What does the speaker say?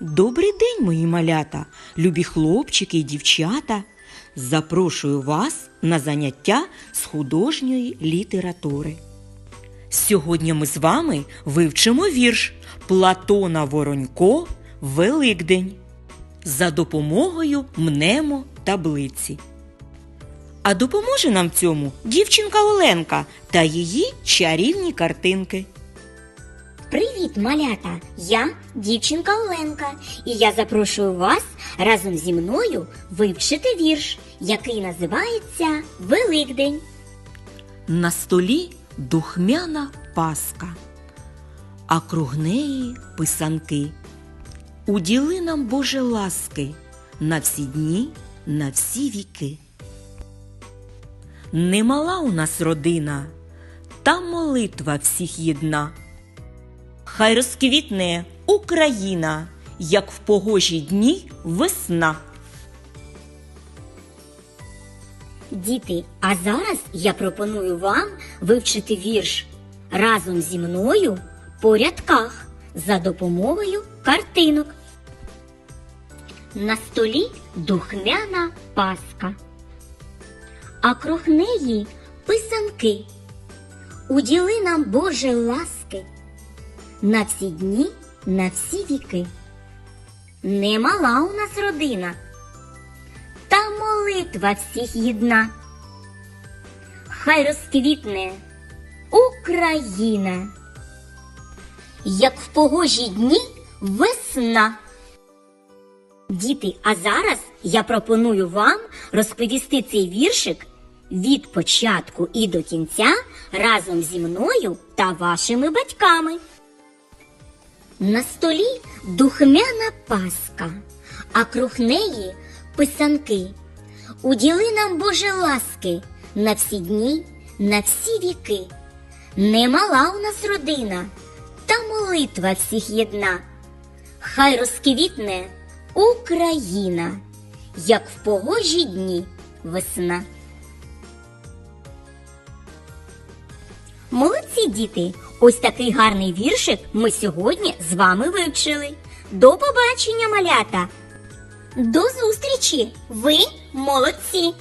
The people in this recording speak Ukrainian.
Добрий день, мої малята, любі хлопчики і дівчата. Запрошую вас на заняття з художньої літератури. Сьогодні ми з вами вивчимо вірш Платона Воронько Великдень за допомогою мнемо таблиці. А допоможе нам в цьому дівчинка Оленка та її чарівні картинки. Привіт, малята! Я дівчинка Оленка, і я запрошую вас разом зі мною вивчити вірш, який називається Великдень. На столі духмяна паска, а круг неї писанки. Уділи нам, Боже, ласки на всі дні, на всі віки. Немала у нас родина, та молитва всіх єдна. Хай розквітне Україна, як в погожі дні весна. Діти, а зараз я пропоную вам вивчити вірш разом зі мною по рядках за допомогою картинок. На столі духмяна паска, а круг неї писанки. Уділи нам Боже ласки на всі дні, на всі віки. Немала у нас родина та молитва всіх єдна. Хай розквітне Україна, як в погожі дні весна. Діти, а зараз я пропоную вам розповісти цей віршик від початку і до кінця разом зі мною та вашими батьками. На столі духмяна паска, а круг неї писанки. Уділи нам Боже ласки на всі дні, на всі віки. Немала у нас родина, та молитва всіх єдна. Хай розквітне Україна, як в погожі дні весна. Молодці діти! Ось такий гарний віршик ми сьогодні з вами вивчили. До побачення, малята! До зустрічі! Ви молодці!